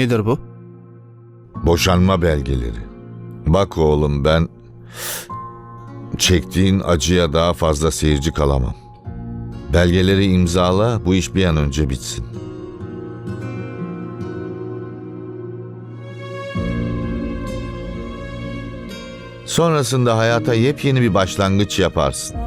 Nedir bu? Boşanma belgeleri. Bak oğlum ben çektiğin acıya daha fazla seyirci kalamam. Belgeleri imzala bu iş bir an önce bitsin. Sonrasında hayata yepyeni bir başlangıç yaparsın.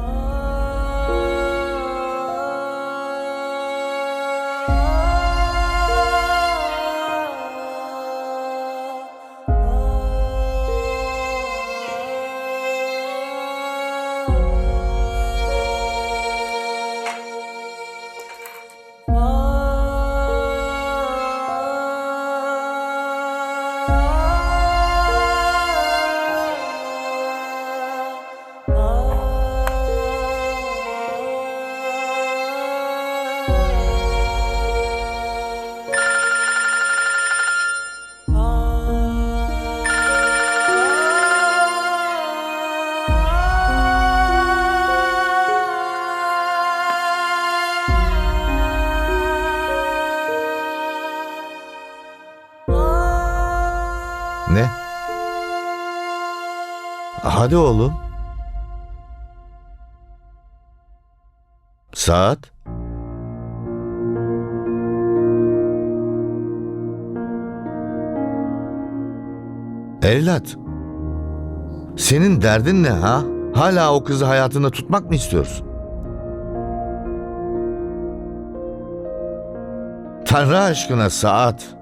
Hadi oğlum. Saat? Evlat. Senin derdin ne ha? Hala o kızı hayatında tutmak mı istiyorsun? Tanrı aşkına saat.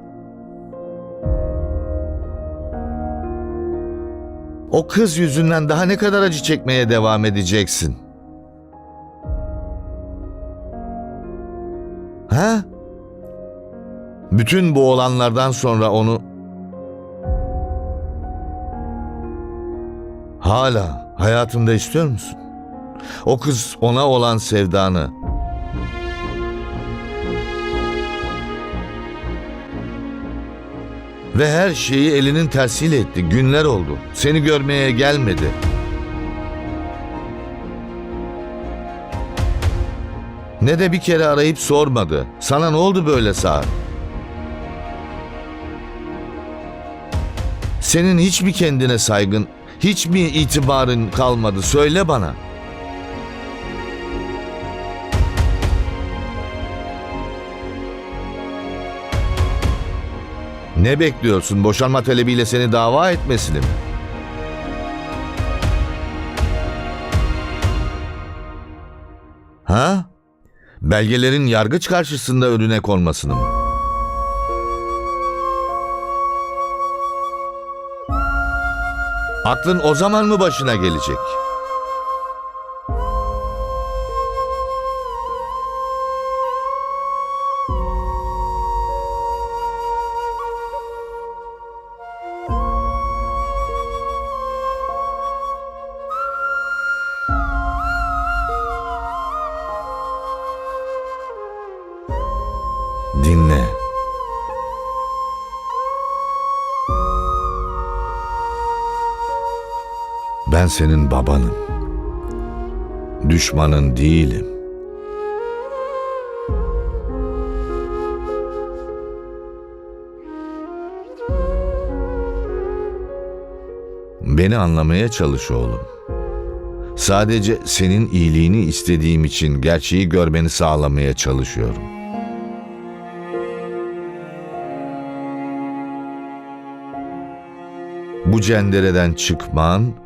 O kız yüzünden daha ne kadar acı çekmeye devam edeceksin? Ha? Bütün bu olanlardan sonra onu hala hayatında istiyor musun? O kız ona olan sevdanı Ve her şeyi elinin tersiyle etti. Günler oldu. Seni görmeye gelmedi. Ne de bir kere arayıp sormadı. Sana ne oldu böyle saat? Senin hiç mi kendine saygın, hiç mi itibarın kalmadı? Söyle bana. Ne bekliyorsun? Boşanma talebiyle seni dava etmesini mi? Ha? Belgelerin yargıç karşısında önüne konmasını mı? Aklın o zaman mı başına gelecek? Senin babanım. Düşmanın değilim. Beni anlamaya çalış oğlum. Sadece senin iyiliğini istediğim için gerçeği görmeni sağlamaya çalışıyorum. Bu cendereden çıkman,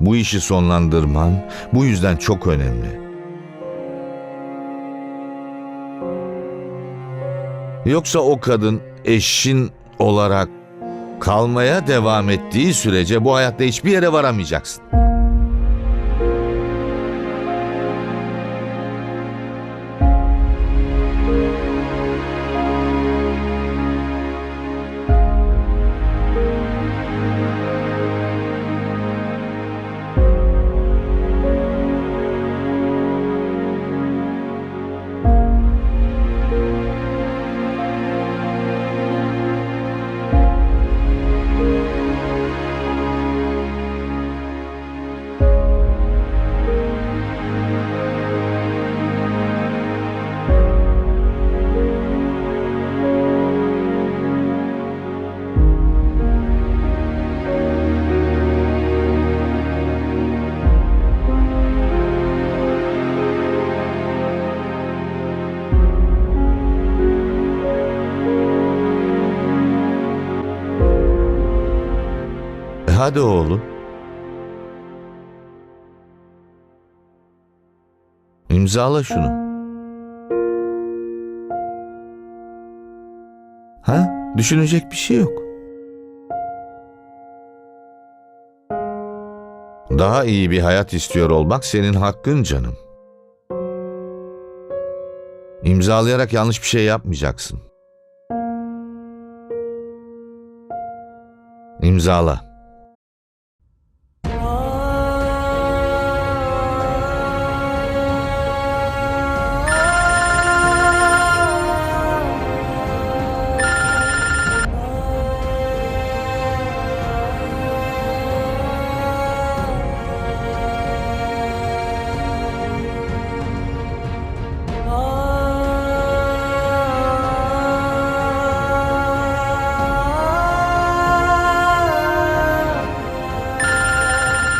bu işi sonlandırman bu yüzden çok önemli. Yoksa o kadın eşin olarak kalmaya devam ettiği sürece bu hayatta hiçbir yere varamayacaksın. Hadi oğlum. İmzala şunu. Ha? Düşünecek bir şey yok. Daha iyi bir hayat istiyor olmak senin hakkın canım. İmzalayarak yanlış bir şey yapmayacaksın. İmzala.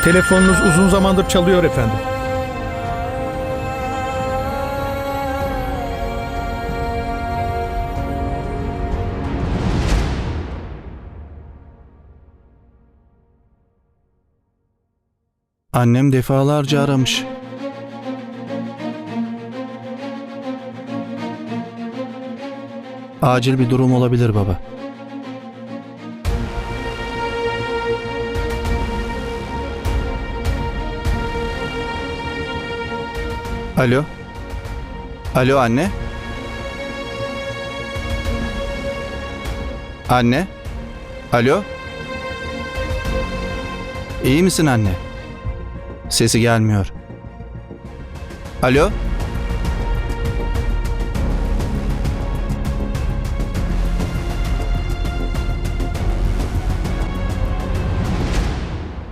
Telefonunuz uzun zamandır çalıyor efendim. Annem defalarca aramış. Acil bir durum olabilir baba. Alo. Alo anne. Anne. Alo. İyi misin anne? Sesi gelmiyor. Alo?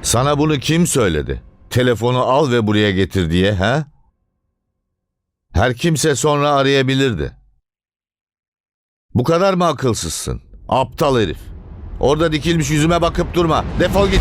Sana bunu kim söyledi? Telefonu al ve buraya getir diye ha? Her kimse sonra arayabilirdi. Bu kadar mı akılsızsın? Aptal herif. Orada dikilmiş yüzüme bakıp durma. Defol git.